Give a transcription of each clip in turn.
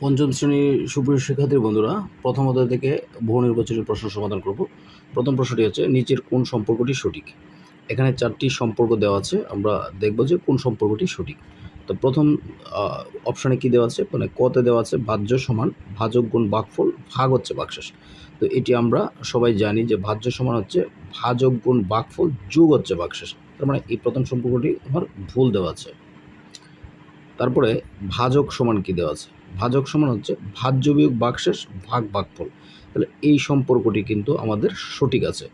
পঞ্চম শ্রেণির সুপ্রিয় শিক্ষার্থী বন্ধুরা, প্রথম অধ্যায় থেকে বহু নির্বাচনী প্রশ্ন সমাধান করব। প্রথম প্রশ্নটি হচ্ছে, নিচের কোন সম্পর্কটি সঠিক? এখানে চারটি সম্পর্ক দেওয়া আছে, আমরা দেখব যে কোন সম্পর্কটি সঠিক। তো প্রথম অপশানে কি দেওয়া আছে? মানে কতে দেওয়া আছে, ভাজ্য সমান ভাজক গুণ বাকফল ভাগ হচ্ছে বাকশেষ। তো এটি আমরা সবাই জানি যে ভাজ্য সমান হচ্ছে ভাজক গুণ বাকফল যোগ হচ্ছে বাকশেষ। তার মানে এই প্রথম সম্পর্কটি আমার ভুল দেওয়া আছে। তারপরে ভাজক সমান কি দেওয়া আছে? ভাজক সমান হচ্ছে ভাজ্য বিয়োগ বাকশেষ ভাগ ভাগফল তাহলে এই সম্পর্কটি কিন্তু আমাদের সঠিক আছে।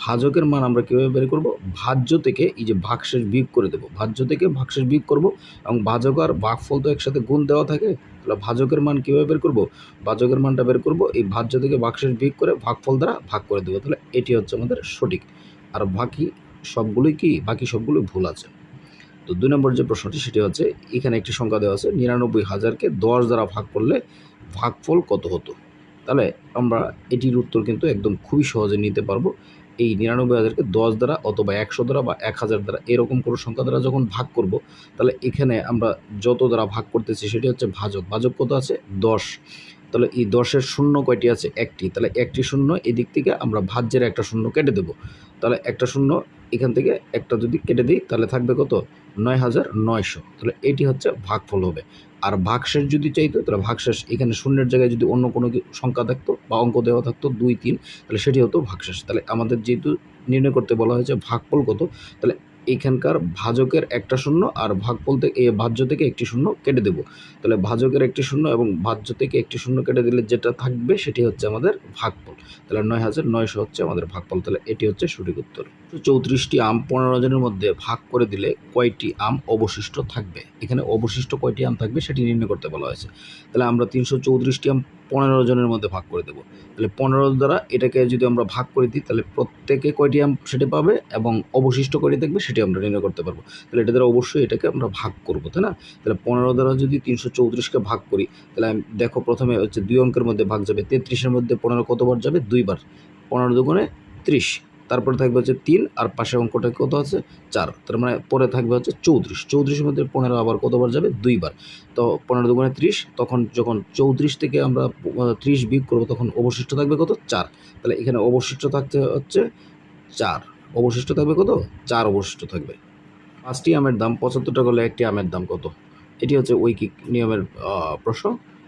ভাজকের মান আমরা কীভাবে বের করব? ভাজ্য থেকে এই যে ভাগশেষ বিয়োগ করে দেবো। ভাজ্য থেকে ভাগশেষ বিয়োগ করব এবং ভাজক আর ভাগফল তো একসাথে গুণ দেওয়া থাকে, তাহলে ভাজকের মান কীভাবে বের করব? ভাজকের মানটা বের করব, এই ভাজ্য থেকে ভাগশেষ বিয়োগ করে ভাগফল দ্বারা ভাগ করে দেবো। তাহলে এটি হচ্ছে আমাদের সঠিক। আর বাকি সবগুলোই কি? বাকি সবগুলোই ভুল আছে। তো দুই নম্বর যে প্রশ্নটি, সেটি হচ্ছে, এখানে একটি সংখ্যা দেওয়া আছে, নিরানব্বই হাজারকে দশ দ্বারা ভাগ করলে ভাগফল কত হতো? তাহলে আমরা এটির উত্তর কিন্তু একদম খুবই সহজে নিতে পারব। এই নিরানব্বই হাজারকে দশ দ্বারা অথবা একশো দ্বারা বা এক হাজার দ্বারা এরকম কোনো সংখ্যা দ্বারা যখন ভাগ করব, তাহলে এখানে আমরা যত দ্বারা ভাগ করতেছি, সেটি হচ্ছে ভাজক। ভাজক কত আছে? দশ। তাহলে এই দশের শূন্য কয়টি আছে? একটি। তাহলে একটি শূন্য এদিক থেকে আমরা ভাজ্যের একটা শূন্য কেটে দেবো। তাহলে একটা শূন্য এখান থেকে একটা যদি কেটে দিই, তাহলে থাকবে কত? নয় হাজার নয়শো। তাহলে এটি হচ্ছে ভাগফল হবে। আর ভাগশেষ যদি চাইতো, তাহলে ভাগশেষ এখানে শূন্যের জায়গায় যদি অন্য কোনো সংখ্যা থাকতো বা অঙ্ক দেওয়া থাকতো দুই তিন, তাহলে সেটি হতো ভাগশেষ। তাহলে আমাদের যেহেতু নির্ণয় করতে বলা হয়েছে ভাগফল কত? তাহলে এখানকার ভাজকের একটা শূন্য আর ভাগফল থেকে ভাজ্য থেকে একটি শূন্য কেটে দেবো। তাহলে ভাজকের একটি শূন্য এবং ভাজ্য থেকে একটি শূন্য কেটে দিলে যেটা থাকবে সেটি হচ্ছে আমাদের ভাগফল। তাহলে নয় হাজার নয়শো হচ্ছে আমাদের ভাগফল। তাহলে এটি হচ্ছে সঠিক উত্তর। চৌত্রিশটি আম পনেরো জনের মধ্যে ভাগ করে দিলে কয়টি আম অবশিষ্ট থাকবে? এখানে অবশিষ্ট কয়টি আম থাকবে সেটি নির্ণয় করতে বলা হয়েছে। তাহলে আমরা তিনশো চৌত্রিশটি আম পনেরো জনের মধ্যে ভাগ করে দেবো। তাহলে পনেরো দ্বারা এটাকে যদি আমরা ভাগ করে দিই, তাহলে প্রত্যেকে কয়টি সেটি পাবে এবং অবশিষ্ট কয়টি থাকবে সেটি আমরা নির্ণয় করতে পারব। তাহলে এটা দ্বারা অবশ্যই এটাকে আমরা ভাগ করব, তাই না? তাহলে পনেরো দ্বারা যদি তিনশো চৌত্রিশকে ভাগ করি, তাহলে আমি দেখো প্রথমে হচ্ছে দুই অঙ্কের মধ্যে ভাগ যাবে তেত্রিশের মধ্যে পনেরো কতবার যাবে? দুইবার। পনেরো দুগুণে ত্রিশ। তারপরে থাকবে হচ্ছে তিন, আর পাশের অঙ্কটা কত আছে? চার। তার মানে পরে থাকবে হচ্ছে চৌত্রিশ। চৌত্রিশের মধ্যে পনেরো আবার কতবার যাবে? দুইবার। তো পনেরো দুগুণে ত্রিশ, তখন যখন চৌত্রিশ থেকে আমরা ত্রিশ বিয়োগ করব, তখন অবশিষ্ট থাকবে কত? চার। তাহলে এখানে অবশিষ্ট থাকতে হচ্ছে চার। অবশিষ্ট থাকবে কত? চার অবশিষ্ট থাকবে। পাঁচটি আমের দাম পঁচাত্তর টাকা হলে একটি আমের দাম কত? এটি হচ্ছে ঐকিক নিয়মের প্রশ্ন।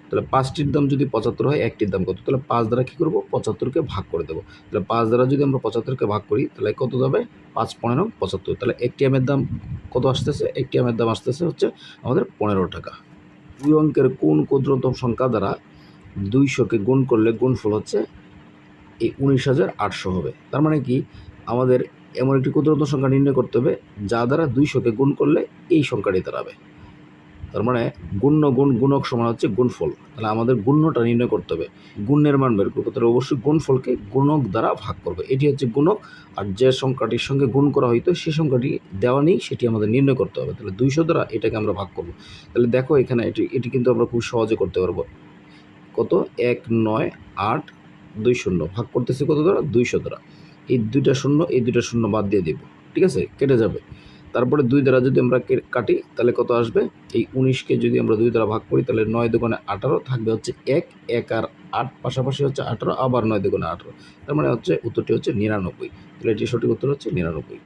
তাহলে পাঁচটির দাম যদি পঁচাত্তর হয়, একটির দাম কত? তাহলে পাঁচ দ্বারা কী করব? পঁচাত্তরকে ভাগ করে দেবো। তাহলে পাঁচ দ্বারা যদি আমরা পঁচাত্তরকে ভাগ করি, তাহলে কত যাবে? পাঁচ পনেরো, পঁচাত্তর। তাহলে একটি আমের দাম কত আসতেছে? একটি আমের দাম আসতেছে হচ্ছে আমাদের পনেরো টাকা। দুই অঙ্কের কোন ক্ষুদ্রতম সংখ্যা দ্বারা দুইশোকে গুণ করলে গুণফল হচ্ছে এই উনিশ হাজার আটশো হবে। তার মানে কি? আমাদের এমন একটি ক্ষুদ্রতম সংখ্যা নির্ণয় করতে হবে, যা দ্বারা দুইশোকে গুণ করলে এই সংখ্যাটি দাঁড়াবে। তার মানে গুণ্য গুণ, গুণক সমান হচ্ছে গুণফল। তাহলে আমাদের গুণ্যটা নির্ণয় করতে হবে। গুণের মান বের করব, তাহলে অবশ্যই গুণফলকে গুণক দ্বারা ভাগ করবে। এটি হচ্ছে গুণক, আর যে সংখ্যাটির সঙ্গে গুণ করা হয়তো সেই সংখ্যাটি দেওয়া নেই, সেটি আমাদের নির্ণয় করতে হবে। তাহলে দুইশো দ্বারা এটাকে আমরা ভাগ করব। তাহলে দেখো এখানে এটি এটি কিন্তু আমরা খুব সহজে করতে পারব। কত? এক, নয়, আট, দুই, শূন্য। ভাগ করতেছি কত দ্বারা? দুইশো দ্বারা। এই দুইটা শূন্য, এই দুইটা শূন্য বাদ দিয়ে দেব। ঠিক আছে? কেটে যাবে। তারপরে দুই দ্বারা যদি আমরা কাটি, তাহলে কত আসবে? এই উনিশকে যদি আমরা দুই দ্বারা ভাগ করি, তাহলে নয় দোকানে আঠারো থাকবে হচ্ছে এক। এক আর আট পাশাপাশি হচ্ছে আঠারো, আবার নয় দোকানে আঠারো। তার মানে হচ্ছে উত্তরটি হচ্ছে নিরানব্বই। তাহলে এটি সঠিক উত্তর হচ্ছে নিরানব্বই।